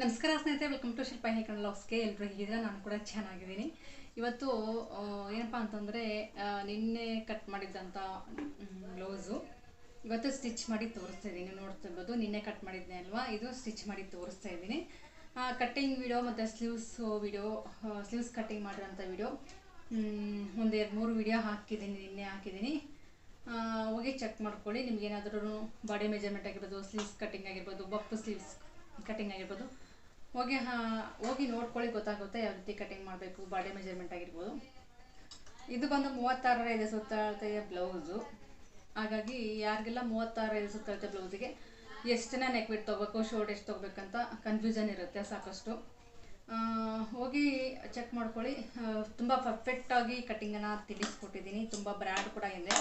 ನಮಸ್ಕಾರ ಸ್ನೇಹಿತರೆ welcome to ಶಿಲ್ಪ ಹೇಕಂಡ್ ಲಾಸ್ಗೆ ಎಲ್ಲರೂ ಹೇಗಿದ್ದೀರಾ? ನಾನು ಕೂಡ ಚೆನ್ನಾಗಿದ್ದೀನಿ. ಇವತ್ತು ಏನಪ್ಪ ಅಂತಂದರೆ ನಿನ್ನೆ ಕಟ್ ಮಾಡಿದ್ದಂಥ ಬ್ಲೌಸು ಇವತ್ತು ಸ್ಟಿಚ್ ಮಾಡಿ ತೋರಿಸ್ತಾ ಇದ್ದೀನಿ. ನೋಡ್ತಿರ್ಬೋದು ನಿನ್ನೆ ಕಟ್ ಮಾಡಿದ್ದೆ ಅಲ್ವಾ? ಇದು ಸ್ಟಿಚ್ ಮಾಡಿ ತೋರಿಸ್ತಾ ಇದ್ದೀನಿ. ಕಟ್ಟಿಂಗ್ ವಿಡಿಯೋ ಮತ್ತು ಸ್ಲೀವ್ಸ್ ವಿಡಿಯೋ ಸ್ಲೀವ್ಸ್ ಕಟ್ಟಿಂಗ್ ಮಾಡಿರೋಂಥ ವಿಡಿಯೋ ಎರಡು ಮೂರು ವಿಡಿಯೋ ಹಾಕಿದ್ದೀನಿ, ನಿನ್ನೆ ಹಾಕಿದ್ದೀನಿ. ಹೋಗಿ ಚೆಕ್ ಮಾಡ್ಕೊಳ್ಳಿ. ನಿಮ್ಗೆ ಏನಾದರೂ ಬಾಡಿ ಮೆಜರ್ಮೆಂಟ್ ಆಗಿರ್ಬೋದು ಸ್ಲೀವ್ಸ್ ಕಟ್ಟಿಂಗ್ ಆಗಿರ್ಬೋದು, ಬಪ್ಪು ಸ್ಲೀವ್ಸ್ ಕಟ್ಟಿಂಗ್ ಆಗಿರ್ಬೋದು. ಹೋಗಿ ಹೋಗಿ ನೋಡ್ಕೊಳ್ಳಿ, ಗೊತ್ತಾಗುತ್ತೆ ಯಾವ ರೀತಿ ಕಟಿಂಗ್ ಮಾಡಬೇಕು ಬಾಡಿ ಮೆಜರ್ಮೆಂಟ್ ಆಗಿರ್ಬೋದು. ಇದು ಬಂದು ಮೂವತ್ತಾರರ ಇದೆ ಸುತ್ತಳತೆಯ ಬ್ಲೌಸು ಹಾಗಾಗಿ ಯಾರಿಗೆಲ್ಲ ಮೂವತ್ತಾರು ಇದೆ ಸುತ್ತಳತೆ ಬ್ಲೌಸಿಗೆ ಎಷ್ಟು ನೆಕ್ ಬಿಟ್ಟು ತೊಗೋಬೇಕು ಶೋಲ್ಡ್ ಎಷ್ಟು ತೊಗೋಬೇಕಂತ ಕನ್ಫ್ಯೂಷನ್ ಇರುತ್ತೆ ಸಾಕಷ್ಟು. ಹೋಗಿ ಚೆಕ್ ಮಾಡ್ಕೊಳ್ಳಿ. ತುಂಬ ಪರ್ಫೆಕ್ಟಾಗಿ ಕಟಿಂಗನ್ನು ತಿಳಿಸ್ಕೊಟ್ಟಿದ್ದೀನಿ. ತುಂಬ ಬ್ರ್ಯಾಂಡ್ ಕೂಡ ಇದೆ.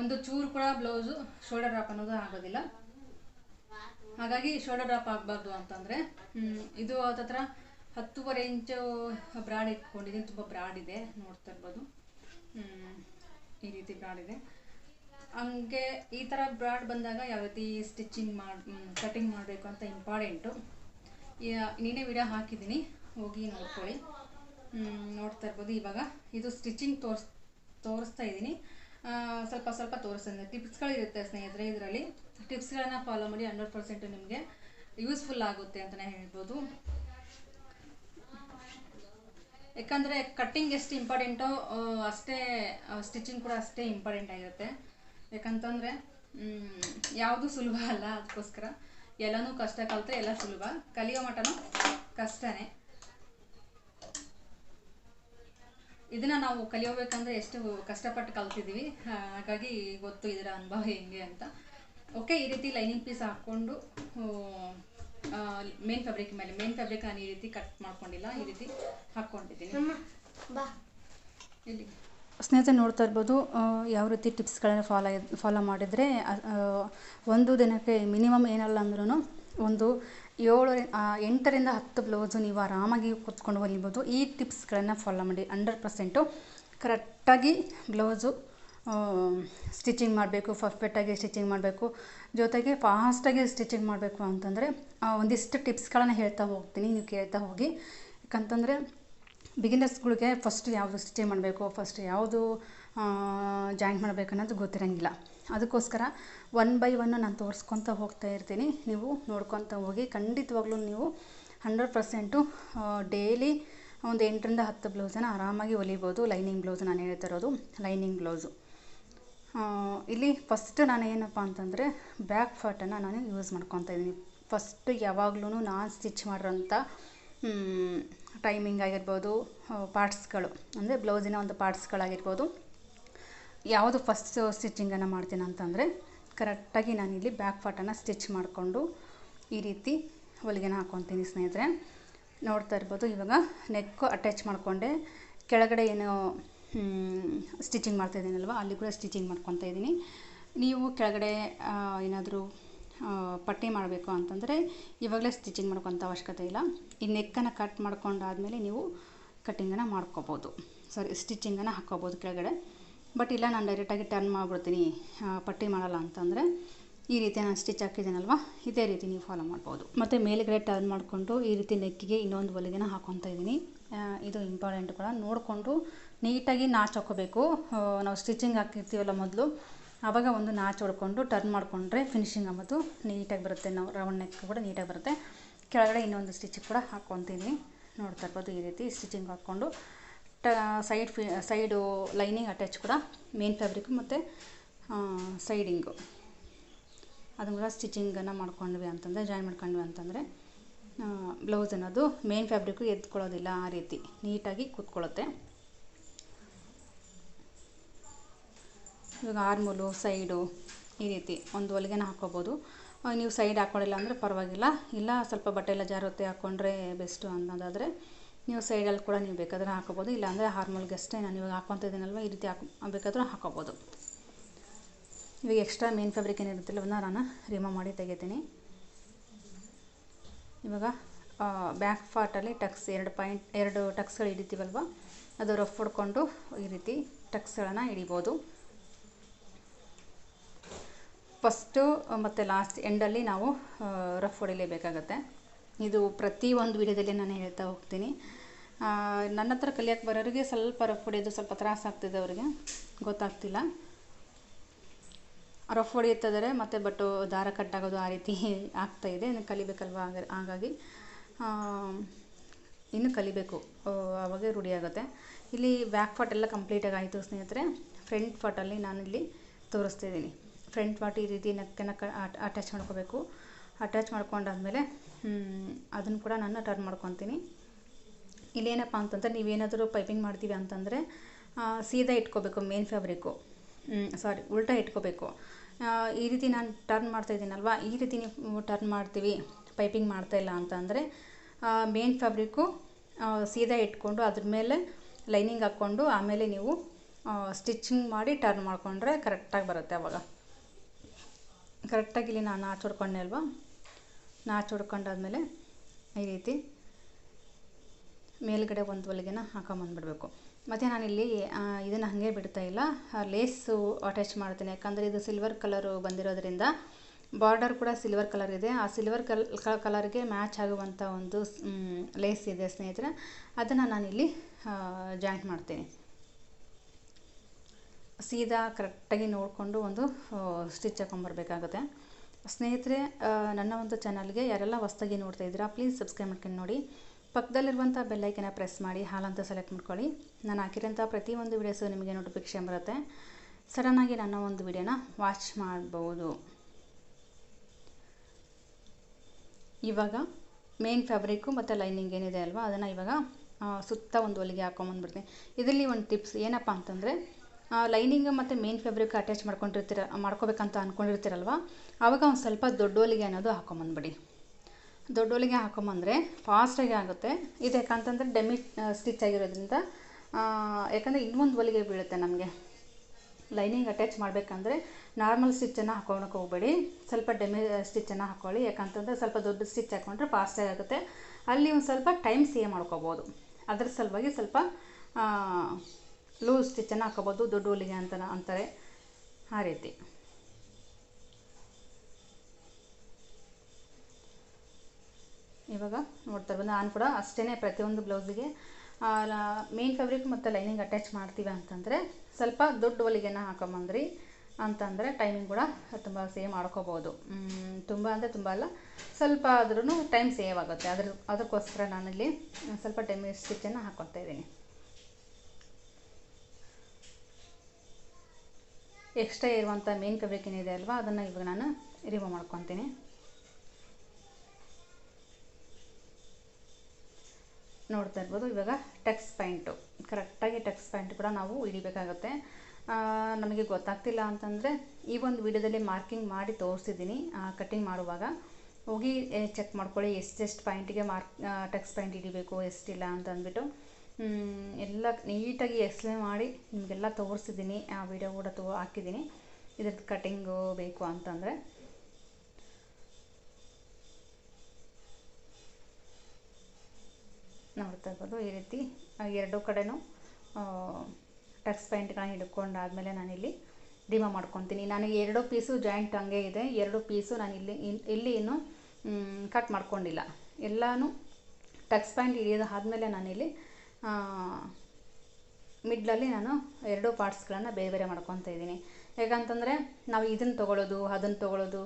ಒಂದು ಚೂರು ಕೂಡ ಬ್ಲೌಸು ಶೋಲ್ಡರ್ ಡ್ರಾಪ್ ಆಗೋದಿಲ್ಲ. ಹಾಗಾಗಿ ಶೋಲ್ಡರ್ ಡ್ರಾಪ್ ಆಗಬಾರ್ದು ಅಂತಂದರೆ ಇದು ಹತ್ತತ್ರ ಹತ್ತೂವರೆ ಇಂಚು ಬ್ರಾಡ್ ಇಟ್ಕೊಂಡಿದ್ದೀನಿ ತುಂಬ ಬ್ರಾಡ್ ಇದೆ, ನೋಡ್ತಾ ಇರ್ಬೋದು. ಈ ರೀತಿ ಬ್ರಾಡ್ ಇದೆ. ಹಂಗೆ ಈ ಥರ ಬ್ರಾಡ್ ಬಂದಾಗ ಯಾವ ರೀತಿ ಸ್ಟಿಚಿಂಗ್ ಮಾಡಿ ಕಟಿಂಗ್ ಮಾಡಬೇಕು ಅಂತ ಇಂಪಾರ್ಟೆಂಟು ನೀನೇ ವಿಡಿಯೋ ಹಾಕಿದ್ದೀನಿ, ಹೋಗಿ ನೋಡ್ಕೊಳ್ಳಿ. ನೋಡ್ತಾ ಇರ್ಬೋದು ಇವಾಗ. ಇದು ಸ್ಟಿಚಿಂಗ್ ತೋರಿಸ್, ತೋರಿಸ್ತಾ ಇದ್ದೀನಿ. ಸ್ವಲ್ಪ ಸ್ವಲ್ಪ ತೋರಿಸ್ತಾ ಟಿಪ್ಸ್ಗಳಿರುತ್ತೆ ಸ್ನೇಹಿತರೆ, ಇದರಲ್ಲಿ. ಟಿಪ್ಸ್ಗಳನ್ನ ಫಾಲೋ ಮಾಡಿ ಹಂಡ್ರೆಡ್ ಪರ್ಸೆಂಟ್ ನಿಮಗೆ ಯೂಸ್ಫುಲ್ ಆಗುತ್ತೆ ಅಂತಲೇ ಹೇಳ್ಬೋದು. ಯಾಕಂದರೆ ಕಟ್ಟಿಂಗ್ ಎಷ್ಟು ಇಂಪಾರ್ಟೆಂಟೋ ಅಷ್ಟೇ ಸ್ಟಿಚಿಂಗ್ ಕೂಡ ಅಷ್ಟೇ ಇಂಪಾರ್ಟೆಂಟ್ ಆಗಿರುತ್ತೆ. ಯಾಕಂತಂದರೆ ಯಾವುದು ಸುಲಭ ಅಲ್ಲ ಅದಕ್ಕೋಸ್ಕರ ಎಲ್ಲನೂ ಕಷ್ಟ ಕಲಿತ್ರೆ ಎಲ್ಲ ಸುಲಭ. ಕಲಿಯೋ ಮಟನೂ ಕಷ್ಟನೇ. ಇದನ್ನು ನಾವು ಕಲಿಯೋಬೇಕಂದ್ರೆ ಎಷ್ಟು ಕಷ್ಟಪಟ್ಟು ಕಲ್ತಿದ್ದೀವಿ. ಹಾಗಾಗಿ ಗೊತ್ತು ಇದರ ಅನುಭವ ಹೆಂಗೆ ಅಂತ. ಓಕೆ ಈ ರೀತಿ ಲೈನಿಂಗ್ ಪೀಸ್ ಹಾಕ್ಕೊಂಡು ಮೇನ್ ಫ್ಯಾಬ್ರಿಕ್ ಮೇಲೆ ಮೇನ್ ಫ್ಯಾಬ್ರಿಕ್ ನಾನು ಈ ರೀತಿ ಕಟ್ ಮಾಡ್ಕೊಂಡಿಲ್ಲ ಈ ರೀತಿ ಹಾಕ್ಕೊಂಡಿದ್ದೀನಿ. ಬಾ. ಇಲ್ಲಿ ಸ್ನೇಹಿತರೆ ನೋಡ್ತಾ ಇರ್ಬೋದು ಯಾವ ರೀತಿ ಟಿಪ್ಸ್ಗಳನ್ನು ಫಾಲೋ ಫಾಲೋ ಮಾಡಿದರೆ ಒಂದು ದಿನಕ್ಕೆ ಮಿನಿಮಮ್ ಏನಲ್ಲ ಅಂದ್ರೂ ಒಂದು ಏಳು ಎಂಟರಿಂದ ಹತ್ತು ಬ್ಲೌಸು ನೀವು ಆರಾಮಾಗಿ ಕೂತ್ಕೊಂಡು ಹೊಲಿಬೋದು ಈ ಟಿಪ್ಸ್ಗಳನ್ನು ಫಾಲೋ ಮಾಡಿ ಹಂಡ್ರೆಡ್ ಪರ್ಸೆಂಟು ಕರೆಕ್ಟಾಗಿ ಬ್ಲೌಸು ಸ್ಟಿಚಿಂಗ್ ಮಾಡಬೇಕು ಫರ್ಫೆಕ್ಟಾಗಿ ಸ್ಟಿಚಿಂಗ್ ಮಾಡಬೇಕು. ಜೊತೆಗೆ ಫಾಸ್ಟಾಗಿ ಸ್ಟಿಚಿಂಗ್ ಮಾಡಬೇಕು ಅಂತಂದರೆ ಒಂದಿಷ್ಟು ಟಿಪ್ಸ್ಗಳನ್ನು ಹೇಳ್ತಾ ಹೋಗ್ತೀನಿ, ನೀವು ಕೇಳ್ತಾ ಹೋಗಿ. ಯಾಕಂತಂದರೆ ಬಿಗಿನರ್ಸ್ಗಳಿಗೆ ಫಸ್ಟ್ ಯಾವುದು ಸ್ಟಿಚಿಂಗ್ ಮಾಡಬೇಕು ಫಸ್ಟ್ ಯಾವುದು ಜಾಯಿಂಟ್ ಮಾಡಬೇಕು ಅನ್ನೋದು ಗೊತ್ತಿರೋಂಗಿಲ್ಲ. ಅದಕ್ಕೋಸ್ಕರ ಒನ್ ಬೈ ಒನ್ ನಾನು ತೋರಿಸ್ಕೊತ ಹೋಗ್ತಾ ಇರ್ತೀನಿ. ನೀವು ನೋಡ್ಕೊತ ಹೋಗಿ, ಖಂಡಿತವಾಗ್ಲೂ ನೀವು ಹಂಡ್ರೆಡ್ ಪರ್ಸೆಂಟು ಡೈಲಿ ಒಂದು ಎಂಟರಿಂದ ಹತ್ತು ಬ್ಲೌಸನ್ನು ಆರಾಮಾಗಿ ಹೊಲಿಬೋದು. ಲೈನಿಂಗ್ ಬ್ಲೌಸ್ ನಾನು ಹೇಳ್ತಾ ಇರೋದು ಲೈನಿಂಗ್ ಬ್ಲೌಸು ಇಲ್ಲಿ ಫಸ್ಟ್ ನಾನು ಏನಪ್ಪ ಅಂತಂದರೆ ಬ್ಯಾಕ್ ಫಾಟನ್ನು ನಾನು ಯೂಸ್ ಮಾಡ್ಕೊತಾ ಇದ್ದೀನಿ. ಫಸ್ಟ್ ಯಾವಾಗ್ಲೂ ನಾನು ಸ್ಟಿಚ್ ಮಾಡಿರೋಂಥ ಟೈಮಿಂಗ್ ಆಗಿರ್ಬೋದು ಪಾರ್ಟ್ಸ್ಗಳು ಅಂದರೆ ಬ್ಲೌಸಿನ ಒಂದು ಪಾರ್ಟ್ಸ್ಗಳಾಗಿರ್ಬೋದು ಯಾವುದು ಫಸ್ಟ್ ಸ್ಟಿಚ್ಚಿಂಗನ್ನು ಮಾಡ್ತೀನಿ ಅಂತಂದರೆ ಕರೆಕ್ಟಾಗಿ ನಾನಿಲ್ಲಿ ಬ್ಯಾಕ್ ಪಾರ್ಟನ್ನು ಸ್ಟಿಚ್ ಮಾಡಿಕೊಂಡು ಈ ರೀತಿ ಹೊಲಿಗೆನ ಹಾಕ್ಕೊತೀನಿ ಸ್ನೇಹಿತರೆ. ನೋಡ್ತಾ ಇರ್ಬೋದು ಇವಾಗ ನೆಕ್ಕು ಅಟ್ಯಾಚ್ ಮಾಡಿಕೊಂಡೆ. ಕೆಳಗಡೆ ಏನು ಸ್ಟಿಚಿಂಗ್ ಮಾಡ್ತಾ ಇದ್ದೀನಲ್ವ? ಅಲ್ಲಿ ಕೂಡ ಸ್ಟಿಚಿಂಗ್ ಮಾಡ್ಕೊತಾ ಇದ್ದೀನಿ. ನೀವು ಕೆಳಗಡೆ ಏನಾದರೂ ಪಟ್ಟಿ ಮಾಡಬೇಕು ಅಂತಂದರೆ ಇವಾಗಲೇ ಸ್ಟಿಚಿಂಗ್ ಮಾಡ್ಕೊತ ಅವಶ್ಯಕತೆ ಇಲ್ಲ. ಈ ನೆಕ್ಕನ್ನು ಕಟ್ ಮಾಡ್ಕೊಂಡಾದಮೇಲೆ ನೀವು ಕಟ್ಟಿಂಗನ್ನು ಮಾಡ್ಕೋಬೋದು. ಸಾರಿ ಸ್ಟಿಚಿಂಗನ್ನು ಹಾಕ್ಕೋಬೋದು ಕೆಳಗಡೆ. ಬಟ್ ಇಲ್ಲ, ನಾನು ಡೈರೆಕ್ಟಾಗಿ ಟರ್ನ್ ಮಾಡಿಬಿಡ್ತೀನಿ ಪಟ್ಟಿ ಮಾಡಲ್ಲ ಅಂತಂದರೆ ಈ ರೀತಿ ನಾನು ಸ್ಟಿಚ್ ಹಾಕಿದ್ದೀನಲ್ವ? ಇದೇ ರೀತಿ ನೀವು ಫಾಲೋ ಮಾಡ್ಬೋದು. ಮತ್ತು ಮೇಲುಗಡೆ ಟರ್ನ್ ಮಾಡಿಕೊಂಡು ಈ ರೀತಿ ನೆಕ್ಕಿಗೆ ಇನ್ನೊಂದು ಹೊಲಿಗೆನ ಹಾಕ್ಕೊತಾ ಇದ್ದೀನಿ. ಇದು ಇಂಪಾರ್ಟೆಂಟ್ ಕೂಡ. ನೋಡಿಕೊಂಡು ನೀಟಾಗಿ ನಾಚ್ ಹಾಕೋಬೇಕು ನಾವು ಸ್ಟಿಚಿಂಗ್ ಹಾಕಿರ್ತೀವಲ್ಲ ಮೊದಲು. ಆವಾಗ ಒಂದು ನಾಚ್ ಹೊಡ್ಕೊಂಡು ಟರ್ನ್ ಮಾಡಿಕೊಂಡ್ರೆ ಫಿನಿಶಿಂಗ್ ಅಂಬೋದು ನೀಟಾಗಿ ಬರುತ್ತೆ. ನಾವು ರೌಂಡ್ ನೆಕ್ ಕೂಡ ನೀಟಾಗಿ ಬರುತ್ತೆ. ಕೆಳಗಡೆ ಇನ್ನೊಂದು ಸ್ಟಿಚ್ ಕೂಡ ಹಾಕ್ಕೊತೀನಿ. ನೋಡ್ತಾ ಇರ್ಬೋದು ಈ ರೀತಿ ಸ್ಟಿಚಿಂಗ್ ಹಾಕ್ಕೊಂಡು. ಟ, ಸೈಡ್ ಫಿ, ಸೈಡು ಲೈನಿಂಗ್ ಅಟ್ಯಾಚ್ ಕೂಡ ಮೇನ್ ಫ್ಯಾಬ್ರಿಕ್ ಮತ್ತು ಸೈಡಿಂಗು. ಅದನ್ನು ಕೂಡ ಸ್ಟಿಚಿಂಗನ್ನು ಮಾಡ್ಕೊಂಡ್ವಿ ಅಂತಂದರೆ, ಜಾಯಿನ್ ಮಾಡ್ಕೊಂಡ್ವಿ ಅಂತಂದರೆ ಬ್ಲೌಸ್ ಅನ್ನೋದು ಮೇನ್ ಫ್ಯಾಬ್ರಿಕ್ಕು ಎದ್ಕೊಳ್ಳೋದಿಲ್ಲ ಆ ರೀತಿ. ನೀಟಾಗಿ ಕೂತ್ಕೊಳ್ಳುತ್ತೆ. ಇವಾಗ ಆರ್ಮೂಲು, ಸೈಡು ಈ ರೀತಿ ಒಂದು ಹೊಲಿಗೆನ ಹಾಕ್ಕೊಬೋದು. ನೀವು ಸೈಡ್ ಹಾಕ್ಕೊಳ್ಳಿಲ್ಲ ಅಂದರೆ ಪರವಾಗಿಲ್ಲ. ಇಲ್ಲ, ಸ್ವಲ್ಪ ಬಟ್ಟೆ ಎಲ್ಲ ಜಾರತ್ತೆ ಹಾಕ್ಕೊಂಡ್ರೆ ಬೆಸ್ಟು ಅನ್ನೋದಾದರೆ ನೀವು ಸೈಡಲ್ಲಿ ಕೂಡ ನೀವು ಬೇಕಾದರೆ ಹಾಕೋಬೋದು ಇಲ್ಲಾಂದರೆ ಹಾರ್ಮೋಲ್ಗೆ ಅಷ್ಟೇ ನಾನು ಇವಾಗ ಹಾಕ್ಕೊತ ಇದ್ದೀನಲ್ವ, ಈ ರೀತಿ ಹಾಕಿ, ಬೇಕಾದರೂ ಹಾಕೋಬೋದು ಇವಾಗ ಎಕ್ಸ್ಟ್ರಾ ಮೇನ್ ಫ್ಯಾಬ್ರಿಕ್ ಏನಿರುತ್ತಲ್ಲ, ಅದನ್ನ ನಾನು ರಿಮೂವ್ ಮಾಡಿ ತೆಗಿತೀನಿ. ಇವಾಗ ಬ್ಯಾಕ್ ಪಾರ್ಟಲ್ಲಿ ಟಕ್ಸ್ ಎರಡು ಪಾಯಿಂಟ್, ಎರಡು ಟಕ್ಸ್ಗಳು ಹಿಡಿತೀವಲ್ವ, ಅದು ರಫ್ ಹೊಡ್ಕೊಂಡು ಈ ರೀತಿ ಟಕ್ಸ್ಗಳನ್ನು ಹಿಡಿಬೋದು. ಫಸ್ಟು ಮತ್ತು ಲಾಸ್ಟ್ ಎಂಡಲ್ಲಿ ನಾವು ರಫ್ ಹೊಡಿಲೇಬೇಕಾಗತ್ತೆ ಇದು ಪ್ರತಿ ಒಂದು ವಿಡಿಯೋದಲ್ಲಿ ನಾನು ಹೇಳ್ತಾ ಹೋಗ್ತೀನಿ. ನನ್ನ ಹತ್ರ ಕಲಿಯೋಕ್ಕೆ ಬರೋರಿಗೆ ಸ್ವಲ್ಪ ರಫ್ ಹೊಡೆಯೋದು ಸ್ವಲ್ಪ ತ್ರಾಸ ಆಗ್ತಿದೆ ಅವರಿಗೆ. ಗೊತ್ತಾಗ್ತಿಲ್ಲ. ರಫ್ ಹೊಡೆಯುತ್ತಿದ್ದಾರೆ, ಮತ್ತು ಬಟ್ಟು ದಾರ ಕಟ್ಟಾಗೋದು ಆ ರೀತಿ ಆಗ್ತಾಯಿದೆ ಇನ್ನು ಕಲಿಬೇಕಲ್ವ ಹಾಗ, ಹಾಗಾಗಿ ಇನ್ನು ಕಲಿಬೇಕು. ಆವಾಗ ರೂಢಿ ಆಗುತ್ತೆ. ಇಲ್ಲಿ ಬ್ಯಾಕ್ ಫಾಟ್ ಎಲ್ಲ ಕಂಪ್ಲೀಟಾಗಿ ಆಯಿತು ಸ್ನೇಹಿತರೆ. ಫ್ರಂಟ್ ಫಾಟಲ್ಲಿ ನಾನಿಲ್ಲಿ ತೋರಿಸ್ತಾ ಇದ್ದೀನಿ. ಫ್ರಂಟ್ ಪಾರ್ಟ್ ಈ ರೀತಿ ನೆಕ್ಕನ್ನ ನೆಕ್ ಅಟ್ಯಾಚ್ ಮಾಡ್ಕೋಬೇಕು. ಅಟ್ಯಾಚ್ ಮಾಡ್ಕೊಂಡಾದ್ಮೇಲೆ ಅದನ್ನು ಕೂಡ ನಾನು ಟರ್ನ್ ಮಾಡ್ಕೊತೀನಿ. ಇಲ್ಲೇನಪ್ಪ ಅಂತಂದರೆ ನೀವೇನಾದರೂ ಪೈಪಿಂಗ್ ಮಾಡ್ತೀವಿ ಅಂತಂದರೆ ಸೀದಾ ಇಟ್ಕೋಬೇಕು ಮೇನ್ ಫ್ಯಾಬ್ರಿಕ್ಕು ಸಾರಿ ಉಲ್ಟಾ ಇಟ್ಕೋಬೇಕು. ಈ ರೀತಿ ನಾನು ಟರ್ನ್ ಮಾಡ್ತಾ ಇದ್ದೀನಲ್ವಾ? ಈ ರೀತಿ ನೀವು ಟರ್ನ್ ಮಾಡ್ತೀವಿ ಪೈಪಿಂಗ್ ಮಾಡ್ತಾ ಇಲ್ಲ ಅಂತಂದರೆ ಮೇನ್ ಫ್ಯಾಬ್ರಿಕ್ಕು ಸೀದಾ ಇಟ್ಕೊಂಡು ಅದ್ರ ಮೇಲೆ ಲೈನಿಂಗ್ ಹಾಕ್ಕೊಂಡು ಆಮೇಲೆ ನೀವು ಸ್ಟಿಚಿಂಗ್ ಮಾಡಿ ಟರ್ನ್ ಮಾಡಿಕೊಂಡ್ರೆ ಕರೆಕ್ಟಾಗಿ ಬರುತ್ತೆ ಅವಾಗ. ಕರೆಕ್ಟಾಗಿ ಇಲ್ಲಿ ನಾನು ನಾಚು ಹೊಡ್ಕೊಂಡೆ ಅಲ್ವಾ? ನಾಚು ಹೊಡ್ಕೊಂಡಾದ್ಮೇಲೆ ಈ ರೀತಿ ಮೇಲುಗಡೆ ಒಂದು ಹೊಲಿಗೆನ ಹಾಕೊಂಬಂದ್ಬಿಡ್ಬೇಕು. ಮತ್ತು ನಾನಿಲ್ಲಿ ಇದನ್ನು ಹಾಗೆ ಬಿಡ್ತಾ ಇಲ್ಲ. ಲೇಸು ಅಟ್ಯಾಚ್ ಮಾಡ್ತೀನಿ. ಯಾಕಂದರೆ ಇದು ಸಿಲ್ವರ್ ಕಲರು ಬಂದಿರೋದ್ರಿಂದ ಬಾರ್ಡರ್ ಕೂಡ ಸಿಲ್ವರ್ ಕಲರ್ ಇದೆ. ಆ ಸಿಲ್ವರ್ ಕಲ್ ಕಲರ್ಗೆ ಮ್ಯಾಚ್ ಆಗುವಂಥ ಒಂದು ಲೇಸ್ ಇದೆ ಸ್ನೇಹಿತರೆ. ಅದನ್ನು ನಾನಿಲ್ಲಿ ಜಾಯಿಂಟ್ ಮಾಡ್ತೀನಿ. ಸೀದಾ ಕರೆಕ್ಟಾಗಿ ನೋಡಿಕೊಂಡು ಒಂದು ಸ್ಟಿಚ್ ಹಾಕೊಂಬರ್ಬೇಕಾಗುತ್ತೆ ಸ್ನೇಹಿತರೆ ನನ್ನ ಒಂದು ಚಾನಲ್ಗೆ ಯಾರೆಲ್ಲ ಹೊಸ್ದಾಗಿ ನೋಡ್ತಾ ಇದ್ದೀರಾ ಪ್ಲೀಸ್ ಸಬ್ಸ್ಕ್ರೈಬ್ ಮಾಡ್ಕೊಂಡು ನೋಡಿ. ಪಕ್ಕದಲ್ಲಿರುವಂಥ ಬೆಲ್ಲೈಕನ್ನ ಪ್ರೆಸ್ ಮಾಡಿ, ಹಾಲಂತ ಸೆಲೆಕ್ಟ್ ಮಾಡ್ಕೊಳ್ಳಿ. ನಾನು ಹಾಕಿರೋಂಥ ಪ್ರತಿಯೊಂದು ವೀಡಿಯೋಸು ನಿಮಗೆ ನೋಟಿಫಿಕೇಷನ್ ಬರುತ್ತೆ. ಸಡನ್ನಾಗಿ ನನ್ನ ಒಂದು ವಿಡಿಯೋನ ವಾಚ್ ಮಾಡ್ಬೋದು. ಇವಾಗ ಮೇನ್ ಫ್ಯಾಬ್ರಿಕ್ಕು ಮತ್ತು ಲೈನಿಂಗ್ ಏನಿದೆ ಅಲ್ವಾ, ಅದನ್ನು ಇವಾಗ ಸುತ್ತ ಒಂದು ಹೊಲಿಗೆ ಹಾಕೊಂಬಂದ್ಬಿಡ್ತೀನಿ ಇದರಲ್ಲಿ ಒಂದು ಟಿಪ್ಸ್ ಏನಪ್ಪ ಅಂತಂದರೆ ಲೈನಿಂಗ್ ಮತ್ತು ಮೇನ್ ಫ್ಯಾಬ್ರಿಕ್ ಅಟ್ಯಾಚ್ ಮಾಡ್ಕೊಂಡಿರ್ತೀರ, ಮಾಡ್ಕೋಬೇಕಂತ ಅಂದ್ಕೊಂಡಿರ್ತೀರಲ್ವ ಆವಾಗ ಒಂದು ಸ್ವಲ್ಪ ದೊಡ್ಡ ಹೊಲಿಗೆ ಅನ್ನೋದು ಹಾಕೊಂಬಂದ್ಬಿಡಿ. ದೊಡ್ಡ ಹೊಲಿಗೆ ಹಾಕೊಂಬಂದರೆ ಫಾಸ್ಟಾಗಿ ಆಗುತ್ತೆ. ಇದು ಯಾಕಂತಂದರೆ ಡೆಮಿ ಸ್ಟಿಚ್ ಆಗಿರೋದ್ರಿಂದ ಯಾಕಂದರೆ ಇನ್ನೊಂದು ಹೊಲಿಗೆ ಬೀಳುತ್ತೆ ನಮಗೆ. ಲೈನಿಂಗ್ ಅಟ್ಯಾಚ್ ಮಾಡಬೇಕಂದ್ರೆ ನಾರ್ಮಲ್ ಸ್ಟಿಚ್ಚನ್ನು ಹಾಕೊಳಕ್ಕೆ ಹೋಗಬೇಡಿ. ಸ್ವಲ್ಪ ಡೆಮಿ ಸ್ಟಿಚ್ಚನ್ನು ಹಾಕ್ಕೊಳ್ಳಿ ಯಾಕಂತಂದರೆ ಸ್ವಲ್ಪ ದೊಡ್ಡ ಸ್ಟಿಚ್ ಹಾಕ್ಕೊಂಡ್ರೆ ಫಾಸ್ಟಾಗಿ ಆಗುತ್ತೆ. ಅಲ್ಲಿ ಒಂದು ಸ್ವಲ್ಪ ಟೈಮ್ ಸೇವ್ ಮಾಡ್ಕೋಬೋದು. ಅದ್ರ ಸಲುವಾಗಿ ಸ್ವಲ್ಪ ಲೂಸ್ ಸ್ಟಿಚ್ಚನ್ನು ಹಾಕೋಬೋದು ದೊಡ್ಡ ಹೋಲಿಗೆ ಅಂತ ಅಂತಾರೆ. ಆ ರೀತಿ. ಇವಾಗ ನೋಡ್ತಾ ಇರ್ಬೋದು ನಾನು ಕೂಡ ಅಷ್ಟೇ ಪ್ರತಿಯೊಂದು ಬ್ಲೌಸಿಗೆ ಮೇನ್ ಫ್ಯಾಬ್ರಿಕ್ ಮತ್ತು ಲೈನಿಂಗ್ ಅಟ್ಯಾಚ್ ಮಾಡ್ತೀವಿ ಅಂತಂದರೆ ಸ್ವಲ್ಪ ದೊಡ್ಡ ಹೊಲಿಗೆನ ಹಾಕೊಂಬಂದ್ರಿ ಅಂತಂದರೆ ಟೈಮಿಂಗ್ ಕೂಡ ತುಂಬ ಸೇವ್ ಮಾಡ್ಕೋಬೋದು. ತುಂಬ ಅಂದರೆ ತುಂಬ ಅಲ್ಲ, ಸ್ವಲ್ಪ ಆದ್ರೂ ಟೈಮ್ ಸೇವ್ ಆಗುತ್ತೆ. ಅದ್ರ, ಅದಕ್ಕೋಸ್ಕರ ನಾನಿಲ್ಲಿ ಸ್ವಲ್ಪ ಟೈಮ್ ಸ್ಟಿಚ್ಚನ್ನು ಹಾಕ್ಕೊತಾ ಇದ್ದೀನಿ. ಎಕ್ಸ್ಟ್ರಾ ಇರುವಂಥ ಮೇನ್ ಫ್ಯಾಬ್ರಿಕ್ ಏನಿದೆ ಅಲ್ವಾ? ಅದನ್ನು ಇವಾಗ ನಾನು ರಿಮೂವ್ ಮಾಡ್ಕೊತೀನಿ. ನೋಡ್ತಾ ಇರ್ಬೋದು, ಇವಾಗ ಟೆಕ್ಸ್ ಪ್ಯಾಂಟು. ಕರೆಕ್ಟಾಗಿ ಟೆಕ್ಸ್ ಪ್ಯಾಂಟ್ ಕೂಡ ನಾವು ಹಿಡಿಬೇಕಾಗುತ್ತೆ. ನಮಗೆ ಗೊತ್ತಾಗ್ತಿಲ್ಲ ಅಂತಂದರೆ, ಈ ಒಂದು ವಿಡಿಯೋದಲ್ಲಿ ಮಾರ್ಕಿಂಗ್ ಮಾಡಿ ತೋರಿಸಿದ್ದೀನಿ ಕಟ್ಟಿಂಗ್ ಮಾಡುವಾಗ. ಹೋಗಿ ಚೆಕ್ ಮಾಡ್ಕೊಳ್ಳಿ ಎಷ್ಟೆಷ್ಟು ಪಾಯಿಂಟಿಗೆ ಮಾರ್ಕ್ ಟೆಕ್ಸ್ ಪಾಯಿಂಟ್ ಹಿಡಿಬೇಕು ಎಷ್ಟಿಲ್ಲ ಅಂತ ಅಂದ್ಬಿಟ್ಟು. ಎಲ್ಲ ನೀಟಾಗಿ ಎಕ್ಸ್ಪ್ಲೇನ್ ಮಾಡಿ ನಿಮಗೆಲ್ಲ ತೋರಿಸಿದ್ದೀನಿ. ಆ ವಿಡಿಯೋ ಕೂಡ ತೋ ಹಾಕಿದ್ದೀನಿ. ಇದ್ರದ್ದು ಕಟ್ಟಿಂಗು ಬೇಕು ಅಂತಂದರೆ. ನೋಡ್ತಾ ಇರ್ಬೋದು, ಈ ರೀತಿ. ಎರಡೂ ಕಡೆನೂ ಟಕ್ಸ್ ಪ್ಯಾಂಟ್ಗಳನ್ನ ಹಿಡ್ಕೊಂಡಾದ್ಮೇಲೆ ನಾನಿಲ್ಲಿ ಡಿಮ ಮಾಡ್ಕೊತೀನಿ. ನಾನು ಎರಡು ಪೀಸು ಜಾಯಿಂಟ್ ಹಂಗೆ ಇದೆ. ಎರಡು ಪೀಸು ನಾನು ಇಲ್ಲಿ ಇಲ್ಲಿ ಇನ್ನೂ ಕಟ್ ಮಾಡ್ಕೊಂಡಿಲ್ಲ. ಎಲ್ಲನೂ ಟಕ್ಸ್ ಪಾಯಿಂಟ್ ಹಿಡಿಯೋದು ಆದಮೇಲೆ ನಾನಿಲ್ಲಿ ಮಿಡ್ಲಲ್ಲಿ ನಾನು ಎರಡು ಪಾರ್ಟ್ಸ್ಗಳನ್ನು ಬೇರೆ ಬೇರೆ ಮಾಡ್ಕೊತಾ ಇದ್ದೀನಿ. ಯಾಕಂತಂದರೆ ನಾವು ಇದನ್ನು ತೊಗೊಳ್ಳೋದು ಅದನ್ನು ತೊಗೊಳ್ಳೋದು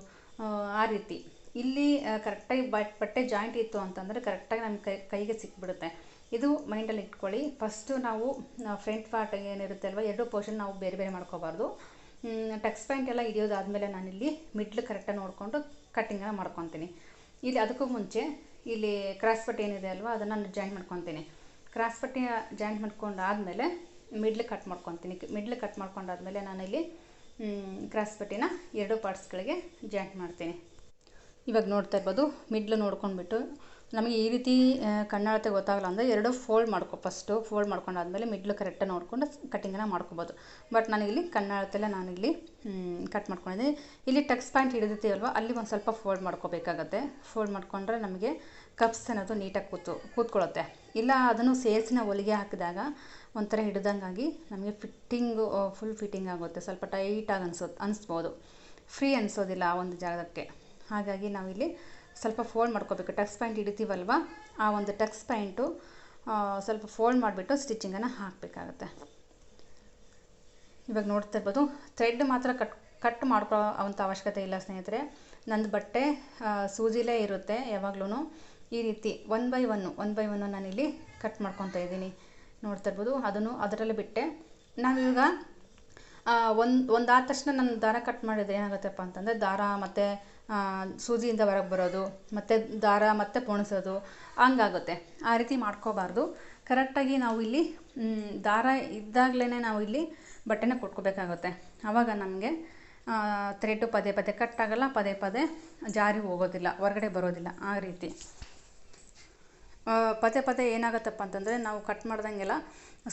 ಆ, ರೀತಿ. ಇಲ್ಲಿ ಕರೆಕ್ಟಾಗಿ ಬಟ್ ಬಟ್ಟೆ ಜಾಯಿಂಟ್ ಇತ್ತು ಅಂತಂದರೆ ಕರೆಕ್ಟಾಗಿ ನಮ್ಮ ಕೈ ಕೈಗೆ ಸಿಕ್ಬಿಡುತ್ತೆ. ಇದು ಮೈಂಡಲ್ಲಿ ಇಟ್ಕೊಳ್ಳಿ. ಫಸ್ಟು ನಾವು ಫ್ರಂಟ್ ಪಾರ್ಟ್ ಏನಿರುತ್ತೆ ಅಲ್ವ ಎರಡು ಪೋರ್ಷನ್ ನಾವು ಬೇರೆ ಬೇರೆ ಮಾಡ್ಕೋಬಾರ್ದು. ಟಕ್ಸ್ ಪ್ಯಾಂಟ್ ಎಲ್ಲ ಹಿಡಿಯೋದಾದಮೇಲೆ ನಾನಿಲ್ಲಿ ಮಿಡ್ಲ್ ಕರೆಕ್ಟಾಗಿ ನೋಡಿಕೊಂಡು ಕಟ್ಟಿಂಗನ್ನು ಮಾಡ್ಕೊತೀನಿ. ಇಲ್ಲಿ ಅದಕ್ಕೂ ಮುಂಚೆ ಇಲ್ಲಿ ಕ್ರಾಸ್ ಪಟ್ಟಿ ಏನಿದೆ ಅಲ್ವಾ ಅದನ್ನು ನಾನು ಜಾಯಿಂಟ್ ಮಾಡ್ಕೊತೀನಿ. ಕ್ರಾಸ್ ಪಟ್ಟಿ ಜಾಯಿಂಟ್ ಮಾಡ್ಕೊಂಡು ಆದಮೇಲೆ ಮಿಡ್ಲ್ ಕಟ್ ಮಾಡ್ಕೊತೀನಿ. ಮಿಡ್ಲ್ ಕಟ್ ಮಾಡ್ಕೊಂಡಾದ್ಮೇಲೆ ನಾನಿಲ್ಲಿ ಕ್ರಾಸ್ ಪಟ್ಟಿನ ಎರಡು ಪಾರ್ಟ್ಸ್ಗಳಿಗೆ ಜಾಯಿಂಟ್ ಮಾಡ್ತೀನಿ. ಇವಾಗ ನೋಡ್ತಾ ಇರ್ಬೋದು, ಮಿಡ್ಲ್ ನೋಡ್ಕೊಂಡ್ಬಿಟ್ಟು ನಮಗೆ ಈ ರೀತಿ ಕಣ್ಣಾಳತೆ ಗೊತ್ತಾಗಲ್ಲ ಅಂದರೆ ಎರಡು ಫೋಲ್ಡ್ ಮಾಡ್ಕೊ, ಫಸ್ಟು ಫೋಲ್ಡ್ ಮಾಡ್ಕೊಂಡಾದ್ಮೇಲೆ ಮಿಡ್ಲ್ ಕರೆಕ್ಟಾಗಿ ನೋಡ್ಕೊಂಡು ಕಟ್ಟಿಂಗನ್ನು ಮಾಡ್ಕೊಬೋದು. ಬಟ್ ನನಗಿಲ್ಲಿ ನಾನು ನಾನಿಲ್ಲಿ ಕಟ್ ಮಾಡ್ಕೊಂಡಿದ್ದೀನಿ. ಇಲ್ಲಿ ಟಕ್ಸ್ ಪಾಯಿಂಟ್ ಹಿಡಿದಿರ್ತೀವಲ್ವ, ಅಲ್ಲಿ ಒಂದು ಸ್ವಲ್ಪ ಫೋಲ್ಡ್ ಮಾಡ್ಕೋಬೇಕಾಗತ್ತೆ. ಫೋಲ್ಡ್ ಮಾಡ್ಕೊಂಡ್ರೆ ನಮಗೆ ಕಪ್ಸ್ ಅನ್ನೋದು ನೀಟಾಗಿ ಕೂತು, ಕೂತ್ಕೊಳ್ಳುತ್ತೆ. ಇಲ್ಲ, ಅದನ್ನು ಸೇರಿಸಿನ ಹೊಲಿಗೆ ಹಾಕಿದಾಗ ಒಂಥರ ಹಿಡ್ದಂಗಾಗಿ ನಮಗೆ ಫಿಟ್ಟಿಂಗು ಫುಲ್ ಫಿಟ್ಟಿಂಗ್ ಆಗುತ್ತೆ. ಸ್ವಲ್ಪ ಟೈಟಾಗಿ ಅನ್ಸೋ, ಅನಿಸ್ಬೋದು. ಫ್ರೀ ಅನಿಸೋದಿಲ್ಲ ಆ ಒಂದು ಜಾಗಕ್ಕೆ. ಹಾಗಾಗಿ ನಾವಿಲ್ಲಿ ಸ್ವಲ್ಪ ಫೋಲ್ಡ್ ಮಾಡ್ಕೋಬೇಕು. ಟಕ್ಸ್ ಪಾಯಿಂಟ್ ಹಿಡಿತೀವಲ್ವ? ಆ ಒಂದು ಟಕ್ಸ್ ಪ್ಯಾಂಟು ಸ್ವಲ್ಪ ಫೋಲ್ಡ್ ಮಾಡಿಬಿಟ್ಟು ಸ್ಟಿಚಿಂಗನ್ನು ಹಾಕಬೇಕಾಗತ್ತೆ. ಇವಾಗ ನೋಡ್ತಾ ಇರ್ಬೋದು. ಥ್ರೆಡ್ ಮಾತ್ರ ಕಟ್ ಕಟ್ ಮಾಡ್ಕೋ ಅಂಥ ಅವಶ್ಯಕತೆ ಇಲ್ಲ ಸ್ನೇಹಿತರೆ. ನಂದು ಬಟ್ಟೆ ಸೂಜಿಲೇ ಇರುತ್ತೆ ಯಾವಾಗ್ಲೂ ಈ ರೀತಿ one by one one by one ನಾನಿಲ್ಲಿ ಕಟ್ ಮಾಡ್ಕೊತಾ ಇದ್ದೀನಿ. ನೋಡ್ತಾ ಇರ್ಬೋದು, ಅದನ್ನು ಅದರಲ್ಲೇ ಬಿಟ್ಟೆ. ನಾವಿವಾಗ ಒಂದು ಒಂದಾದ ತಕ್ಷಣ ನಾನು ದಾರ ಕಟ್ ಮಾಡಿದರೆ ಏನಾಗುತ್ತಪ್ಪ ಅಂತಂದರೆ, ದಾರ ಮತ್ತು ಸೂಜಿಯಿಂದ ಹೊರಗೆ ಬರೋದು, ಮತ್ತು ದಾರ ಮತ್ತು ಪೋಣಿಸೋದು, ಹಂಗಾಗುತ್ತೆ. ಆ ರೀತಿ ಮಾಡ್ಕೋಬಾರ್ದು. ಕರೆಕ್ಟಾಗಿ ನಾವು ಇಲ್ಲಿ ದಾರ ಇದ್ದಾಗಲೇ ನಾವು ಇಲ್ಲಿ ಬಟ್ಟೆನ ಕೊಟ್ಕೋಬೇಕಾಗುತ್ತೆ. ಆವಾಗ ನಮಗೆ ಥ್ರೆಡ್ಡು ಪದೇ ಪದೇ ಕಟ್ ಆಗೋಲ್ಲ, ಪದೇ ಪದೇ ಜಾರಿ ಹೋಗೋದಿಲ್ಲ, ಹೊರಗಡೆ ಬರೋದಿಲ್ಲ, ಆ ರೀತಿ. ಪದೇ ಪದೇ ಏನಾಗುತ್ತಪ್ಪ ಅಂತಂದರೆ ನಾವು ಕಟ್ ಮಾಡ್ದಂಗೆಲ್ಲ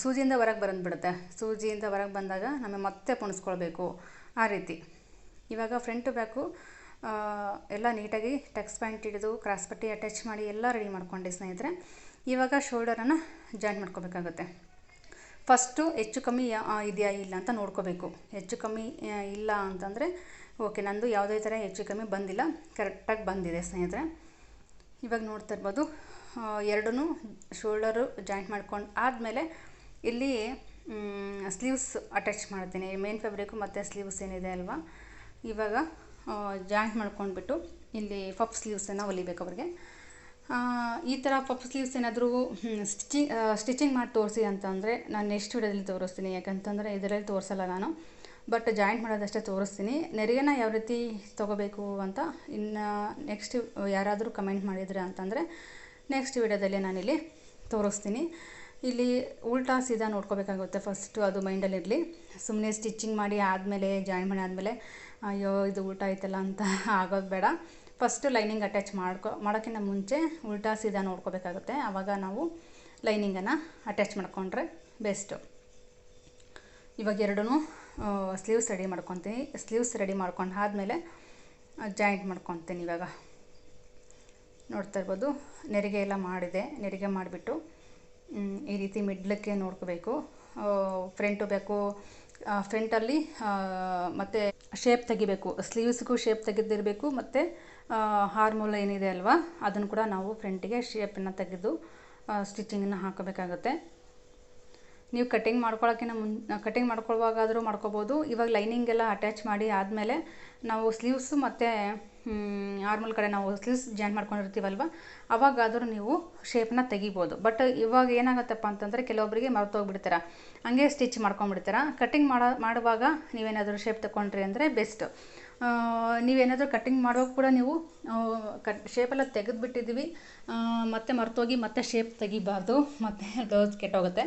ಸೂಜಿಯಿಂದ ಹೊರಗೆ ಬಂದುಬಿಡುತ್ತೆ. ಸೂಜಿಯಿಂದ ಹೊರಗೆ ಬಂದಾಗ ನಮಗೆ ಮತ್ತೆ ಪುಣಿಸ್ಕೊಳ್ಬೇಕು ಆ ರೀತಿ. ಇವಾಗ ಫ್ರಂಟ್ ಬ್ಯಾಕು ಎಲ್ಲ ನೀಟಾಗಿ ಟೆಕ್ಸ್ ಪ್ಯಾಂಟ್ ಹಿಡಿದು ಕ್ರಾಸ್ ಪಟ್ಟಿ ಅಟ್ಯಾಚ್ ಮಾಡಿ ಎಲ್ಲ ರೆಡಿ ಮಾಡ್ಕೊಂಡೆ ಸ್ನೇಹಿತರೆ. ಇವಾಗ ಶೋಲ್ಡರನ್ನು ಜಾಯಿಂಟ್ ಮಾಡ್ಕೋಬೇಕಾಗುತ್ತೆ. ಫಸ್ಟು ಹೆಚ್ಚು ಕಮ್ಮಿ ಇದೆಯಾ ಇಲ್ಲ ಅಂತ ನೋಡ್ಕೋಬೇಕು. ಹೆಚ್ಚು ಕಮ್ಮಿ ಇಲ್ಲ ಅಂತಂದರೆ ಓಕೆ ನಂದು ಯಾವುದೇ ಥರ ಹೆಚ್ಚು ಕಮ್ಮಿ ಬಂದಿಲ್ಲ. ಕರೆಕ್ಟಾಗಿ ಬಂದಿದೆ ಸ್ನೇಹಿತರೆ. ಇವಾಗ ನೋಡ್ತಾ ಇರ್ಬೋದು ಎರಡೂ ಶೋಲ್ಡರು ಜಾಯಿಂಟ್ ಮಾಡ್ಕೊಂಡು ಆದಮೇಲೆ ಇಲ್ಲಿ ಸ್ಲೀವ್ಸ್ ಅಟ್ಯಾಚ್ ಮಾಡ್ತೀನಿ. ಮೇನ್ ಫ್ಯಾಬ್ರಿಕ್ಕು ಮತ್ತು ಸ್ಲೀವ್ಸ್ ಏನಿದೆ ಅಲ್ವಾ? ಇವಾಗ ಜಾಯಿಂಟ್ ಮಾಡ್ಕೊಂಡ್ಬಿಟ್ಟು ಇಲ್ಲಿ ಪಫ್ ಸ್ಲೀವ್ಸನ್ನು ಹೊಲಿಬೇಕು ಅವ್ರಿಗೆ. ಈ ಥರ ಪಫ್ ಸ್ಲೀವ್ಸ್ ಏನಾದರೂ ಸ್ಟಿಚಿಂಗ್ ಸ್ಟಿಚಿಂಗ್ ಮಾಡಿ ತೋರಿಸಿ ಅಂತಂದರೆ ನಾನು ನೆಕ್ಸ್ಟ್ ವಿಡಿಯೋದಲ್ಲಿ ತೋರಿಸ್ತೀನಿ. ಯಾಕಂತಂದರೆ ಇದರಲ್ಲಿ ತೋರಿಸಲ್ಲ ನಾನು. ಬಟ್ ಜಾಯಿಂಟ್ ಮಾಡೋದಷ್ಟೇ ತೋರಿಸ್ತೀನಿ. ನೆರಿಗೆನ ಯಾವ ರೀತಿ ತೊಗೋಬೇಕು ಅಂತ ಇನ್ನು ನೆಕ್ಸ್ಟ್ ಯಾರಾದರೂ ಕಮೆಂಟ್ ಮಾಡಿದರೆ ಅಂತಂದರೆ ನೆಕ್ಸ್ಟ್ ವಿಡಿಯೋದಲ್ಲಿ ನಾನಿಲ್ಲಿ ತೋರಿಸ್ತೀನಿ. ಇಲ್ಲಿ ಉಲ್ಟಾ ಸೀದಾ ನೋಡ್ಕೋಬೇಕಾಗುತ್ತೆ ಫಸ್ಟು ಅದು ಮೈಂಡಲ್ಲಿರಲಿ ಸುಮ್ಮನೆ ಸ್ಟಿಚಿಂಗ್ ಮಾಡಿ ಆದಮೇಲೆ ಜಾಯಿನ್ ಮಾಡಿ ಆದಮೇಲೆ, ಅಯ್ಯೋ, ಇದು ಉಲ್ಟಾ ಐತಲ್ಲ ಅಂತ ಆಗೋದು ಬೇಡ. ಫಸ್ಟು ಲೈನಿಂಗ್ ಅಟ್ಯಾಚ್ ಮಾಡ್ಕೊ, ಮಾಡೋಕ್ಕಿಂತ ಮುಂಚೆ ಉಲ್ಟಾ ಸೀದಾ ನೋಡ್ಕೋಬೇಕಾಗುತ್ತೆ. ಆವಾಗ ನಾವು ಲೈನಿಂಗನ್ನು ಅಟ್ಯಾಚ್ ಮಾಡಿಕೊಂಡ್ರೆ ಬೆಸ್ಟು ಇವಾಗ ಎರಡೂ ಸ್ಲೀವ್ಸ್ ರೆಡಿ ಮಾಡ್ಕೊತೀನಿ ಸ್ಲೀವ್ಸ್ ರೆಡಿ ಮಾಡ್ಕೊಂಡು ಆದಮೇಲೆ ಜಾಯಿಂಟ್ ಮಾಡ್ಕೊತೀನಿ ಇವಾಗ. ನೋಡ್ತಾ ಇರ್ಬೋದು. ನೆರಿಗೆ ಎಲ್ಲ ಮಾಡಿದೆ. ನೆರಿಗೆ ಮಾಡಿಬಿಟ್ಟು ಈ ರೀತಿ ಮಿಡ್ಲಕ್ಕೆ ನೋಡ್ಕೋಬೇಕು. ಫ್ರಂಟು ಬೇಕು. ಫ್ರಂಟಲ್ಲಿ ಮತ್ತು ಶೇಪ್ ತೆಗಿಬೇಕು. ಸ್ಲೀವ್ಸ್ಗೂ ಶೇಪ್ ತೆಗೆದಿರಬೇಕು. ಮತ್ತು ಹಾರ್ಮೋಲ್ ಏನಿದೆ ಅಲ್ವಾ, ಅದನ್ನು ಕೂಡ ನಾವು ಫ್ರಂಟಿಗೆ ಶೇಪನ್ನು ತೆಗೆದು ಸ್ಟಿಚಿಂಗನ್ನು ಹಾಕಬೇಕಾಗುತ್ತೆ. ನೀವು ಕಟಿಂಗ್ ಮಾಡ್ಕೊಳ್ಳೋಕ್ಕಿಂತ ಮುನ್ ಕಟಿಂಗ್ ಮಾಡ್ಕೊಳ್ಳುವಾಗಾದರೂ ಮಾಡ್ಕೋಬೋದು. ಇವಾಗ ಲೈನಿಂಗ್ ಎಲ್ಲ ಅಟ್ಯಾಚ್ ಮಾಡಿ ಆದಮೇಲೆ, ನಾವು ಸ್ಲೀವ್ಸು ಮತ್ತು ನಾರ್ಮಲ್ ಕಡೆ ನಾವು ಸ್ಲೀವ್ಸ್ ಜಾಯಿಂಟ್ ಮಾಡ್ಕೊಂಡಿರ್ತೀವಲ್ವ? ಅವಾಗಾದರೂ ನೀವು ಶೇಪ್ನ ತೆಗಿಬೋದು. ಬಟ್ ಇವಾಗ ಏನಾಗುತ್ತಪ್ಪ ಅಂತಂದರೆ ಕೆಲವೊಬ್ಬರಿಗೆ ಮರ್ತೋಗ್ಬಿಡ್ತೀರ ಹಂಗೆ ಸ್ಟಿಚ್ ಮಾಡ್ಕೊಂಡ್ಬಿಡ್ತೀರ. ಕಟಿಂಗ್ ಮಾಡೋ, ಮಾಡುವಾಗ ನೀವೇನಾದರೂ ಶೇಪ್ ತಗೊಂಡ್ರಿ ಅಂದರೆ ಬೆಸ್ಟ್ ನೀವೇನಾದರೂ ಕಟ್ಟಿಂಗ್ ಮಾಡುವಾಗ ಕೂಡ ನೀವು ಕಟ್ ಶೇಪೆಲ್ಲ ತೆಗೆದುಬಿಟ್ಟಿದ್ದೀವಿ. ಮತ್ತೆ ಮರೆತೋಗಿ ಮತ್ತೆ ಶೇಪ್ ತೆಗಿಬಾರ್ದು, ಮತ್ತೆ ಬ್ಲೌಸ್ ಕೆಟ್ಟೋಗುತ್ತೆ.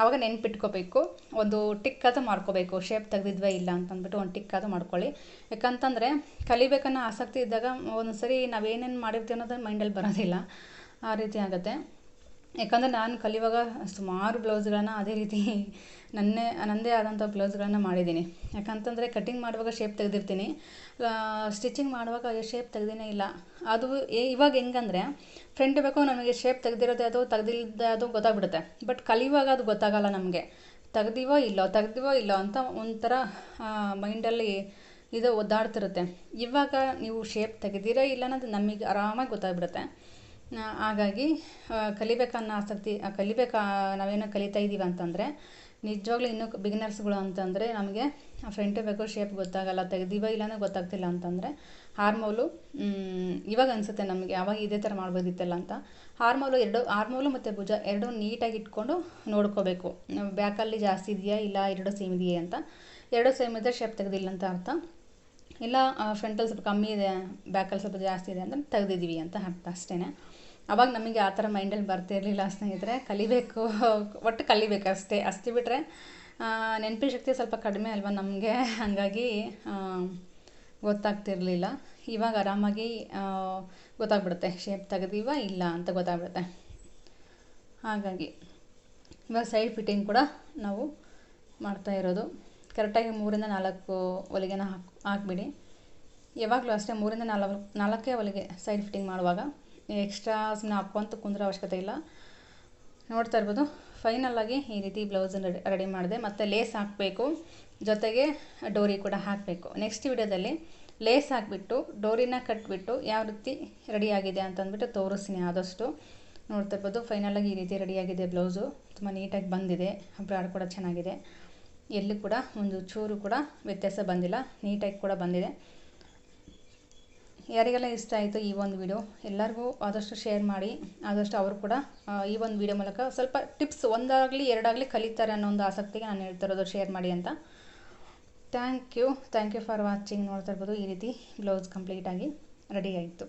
ಆವಾಗ ನೆನ್ಪಿಟ್ಕೋಬೇಕು. ಒಂದು ಟಿಕ್ ಅದು ಮಾಡ್ಕೋಬೇಕು. ಶೇಪ್ ತೆಗೆದಿದ್ವಾ ಇಲ್ಲ ಅಂತಂದ್ಬಿಟ್ಟು ಒಂದು ಟಿಕ್ ಅದು ಮಾಡ್ಕೊಳ್ಳಿ. ಯಾಕಂತಂದರೆ, ಕಲಿಬೇಕನ್ನೋ ಆಸಕ್ತಿ ಇದ್ದಾಗ ಒಂದೊಂದು ಸರಿ ನಾವೇನೇನು ಮಾಡಿರ್ತೀವಿ ಅನ್ನೋದು ಮೈಂಡಲ್ಲಿ ಬರೋದಿಲ್ಲ. ಆ ರೀತಿ ಆಗುತ್ತೆ. ಯಾಕಂದರೆ ನಾನು ಕಲಿಯುವಾಗ ಸುಮಾರು ಬ್ಲೌಸ್ಗಳನ್ನು ಅದೇ ರೀತಿ ನನ್ನೇ ನನ್ನದೇ ಆದಂಥ ಬ್ಲೌಸ್ಗಳನ್ನು ಮಾಡಿದ್ದೀನಿ. ಯಾಕಂತಂದರೆ ಕಟ್ಟಿಂಗ್ ಮಾಡುವಾಗ ಶೇಪ್ ತೆಗೆದಿರ್ತೀನಿ. ಸ್ಟಿಚಿಂಗ್ ಮಾಡುವಾಗ ಶೇಪ್ ತೆಗ್ದೇ ಇಲ್ಲ. ಅದು ಇವಾಗ ಹೆಂಗಂದರೆ ಫ್ರಂಟ್ ಬೇಕು ನಮಗೆ ಶೇಪ್ ತೆಗ್ದಿರೋದೇ ಅದು ತೆಗ್ದಿಲ್ಲದೆ ಅದು ಗೊತ್ತಾಗ್ಬಿಡುತ್ತೆ. ಬಟ್ ಕಲಿಯುವಾಗ ಅದು ಗೊತ್ತಾಗಲ್ಲ ನಮಗೆ. ತೆಗ್ದಿವೋ ಇಲ್ಲೋ ತೆಗ್ದಿವೋ ಇಲ್ಲೋ ಅಂತ ಒಂಥರ ಮೈಂಡಲ್ಲಿ ಇದು ಒದ್ದಾಡ್ತಿರುತ್ತೆ. ಇವಾಗ ನೀವು ಶೇಪ್ ತೆಗೆದಿರೋ ಇಲ್ಲ ಅನ್ನೋದು ನಮಗೆ ಆರಾಮಾಗಿ ಗೊತ್ತಾಗ್ಬಿಡುತ್ತೆ. ಹಾಗಾಗಿ ಕಲಿಬೇಕನ್ನೋ ಆಸಕ್ತಿ ಕಲಿಬೇಕು, ನಾವೇನೋ ಕಲಿತಾ ಇದ್ದೀವಿ ಅಂತಂದರೆ, ನಿಜವಾಗ್ಲೂ ಇನ್ನೂ ಬಿಗಿನರ್ಸ್ಗಳು ಅಂತಂದರೆ ನಮಗೆ ಫ್ರಂಟ್ ಬೇಕು ಶೇಪ್ ಗೊತ್ತಾಗಲ್ಲ ತೆಗ್ದಿವ ಇಲ್ಲ ಅನ್ನೋ ಗೊತ್ತಾಗ್ತಿಲ್ಲ ಅಂತಂದರೆ, ಹಾರ್ಮೋಲು ಇವಾಗ ಅನಿಸುತ್ತೆ ನಮಗೆ ಯಾವಾಗ ಇದೇ ಥರ ಮಾಡ್ಬೋದಿತ್ತಲ್ಲ ಅಂತ. ಹಾರ್ಮೋಲು ಎರಡು, ಹಾರ್ಮೋಲು ಮತ್ತು ಭುಜ ಎರಡೂ ನೀಟಾಗಿ ಇಟ್ಕೊಂಡು ನೋಡ್ಕೋಬೇಕು. ಬ್ಯಾಕಲ್ಲಿ ಜಾಸ್ತಿ ಇದೆಯಾ, ಇಲ್ಲ ಎರಡು ಸೇಮ್ ಇದೆಯಾ ಅಂತ. ಎರಡು ಸೇಮ್ ಇದ್ದರೆ ಶೇಪ್ ತೆಗೆದಿಲ್ಲ ಅಂತ ಅರ್ಥ. ಇಲ್ಲ ಫ್ರಂಟಲ್ಲಿ ಸ್ವಲ್ಪ ಕಮ್ಮಿ ಇದೆ ಬ್ಯಾಕಲ್ಲಿ ಸ್ವಲ್ಪ ಜಾಸ್ತಿ ಇದೆ ಅಂತ ತೆಗೆದಿದ್ದೀವಿ ಅಂತ ಅರ್ಥ ಅಷ್ಟೇ ಅವಾಗ ನಮಗೆ ಆ ಥರ ಮೈಂಡಲ್ಲಿ ಬರ್ತಿರಲಿಲ್ಲ ಸ್ನೇಹಿತರೆ. ಕಲಿಬೇಕು, ಒಟ್ಟು ಕಲಿಬೇಕು ಅಷ್ಟೇ. ಅಷ್ಟು ಬಿಟ್ಟರೆ ನೆನಪಿನ ಶಕ್ತಿ ಸ್ವಲ್ಪ ಕಡಿಮೆ ಅಲ್ವಾ ನಮಗೆ? ಹಾಗಾಗಿ ಗೊತ್ತಾಗ್ತಿರಲಿಲ್ಲ. ಇವಾಗ ಆರಾಮಾಗಿ ಗೊತ್ತಾಗ್ಬಿಡುತ್ತೆ. ಶೇಪ್ ತೆಗೆದೀವ ಇಲ್ಲ ಅಂತ ಗೊತ್ತಾಗ್ಬಿಡುತ್ತೆ. ಹಾಗಾಗಿ, ಇವಾಗ ಸೈಡ್ ಫಿಟ್ಟಿಂಗ್ ಕೂಡ ನಾವು ಮಾಡ್ತಾ ಇರೋದು. ಕರೆಕ್ಟಾಗಿ ಮೂರಿಂದ ನಾಲ್ಕು ಹೊಲಿಗೆನ ಹಾಕಿ, ಹಾಕ್ಬಿಡಿ. ಯಾವಾಗಲೂ ಅಷ್ಟೇ ಮೂರಿಂದ ನಾಲ್ಕು ನಾಲ್ಕೇ ಹೊಲಿಗೆ ಸೈಡ್ ಫಿಟ್ಟಿಂಗ್ ಮಾಡುವಾಗ. ಎಕ್ಸ್ಟ್ರಾ ಸುಮ್ಮನೆ ಹಾಕ್ಕೊಂತ ಕುಂದ್ರೋ ಅವಶ್ಯಕತೆ ಇಲ್ಲ. ನೋಡ್ತಾ ಇರ್ಬೋದು. ಫೈನಲ್ಲಾಗಿ ಈ ರೀತಿ ಬ್ಲೌಸನ್ನು ರೆಡಿ ರೆಡಿ ಮಾಡಿದೆ. ಮತ್ತು ಲೇಸ್ ಹಾಕಬೇಕು. ಜೊತೆಗೆ ಡೋರಿ ಕೂಡ ಹಾಕಬೇಕು. ನೆಕ್ಸ್ಟ್ ವಿಡಿಯೋದಲ್ಲಿ ಲೇಸ್ ಹಾಕಿಬಿಟ್ಟು, ಡೋರಿನ ಕಟ್ಬಿಟ್ಟು ಯಾವ ರೀತಿ ರೆಡಿಯಾಗಿದೆ ಅಂತಂದ್ಬಿಟ್ಟು ತೋರಿಸ್ತೀನಿ ಆದಷ್ಟು. ನೋಡ್ತಾ ಇರ್ಬೋದು. ಫೈನಲಾಗಿ ಈ ರೀತಿ ರೆಡಿಯಾಗಿದೆ ಬ್ಲೌಸು ತುಂಬ ನೀಟಾಗಿ ಬಂದಿದೆ. ಬ್ರಾಡ್ ಕೂಡ ಚೆನ್ನಾಗಿದೆ. ಎಲ್ಲೂ ಕೂಡ ಒಂದು ಚೂರು ಕೂಡ ವ್ಯತ್ಯಾಸ ಬಂದಿಲ್ಲ. ನೀಟಾಗಿ ಕೂಡ ಬಂದಿದೆ. ಯಾರಿಗೆಲ್ಲ ಇಷ್ಟ ಆಯಿತು ಈ ಒಂದು ವಿಡಿಯೋ ಎಲ್ಲರಿಗೂ ಆದಷ್ಟು ಶೇರ್ ಮಾಡಿ, ಆದಷ್ಟು ಅವರು ಕೂಡ ಈ ಒಂದು ವಿಡಿಯೋ ಮೂಲಕ ಸ್ವಲ್ಪ ಟಿಪ್ಸ್ ಒಂದಾಗಲಿ, ಎರಡಾಗಲಿ ಕಲಿತಾರೆ ಅನ್ನೋ ಒಂದು ಆಸಕ್ತಿಗೆ ನಾನು ಹೇಳ್ತಾ ಇರೋದು ಶೇರ್ ಮಾಡಿ ಅಂತ. Thank you thank you for watching ನೋಡ್ತಾ ಇರ್ಬೋದು ಈ ರೀತಿ ಬ್ಲೌಸ್ ಕಂಪ್ಲೀಟಾಗಿ ರೆಡಿ ಆಯಿತು.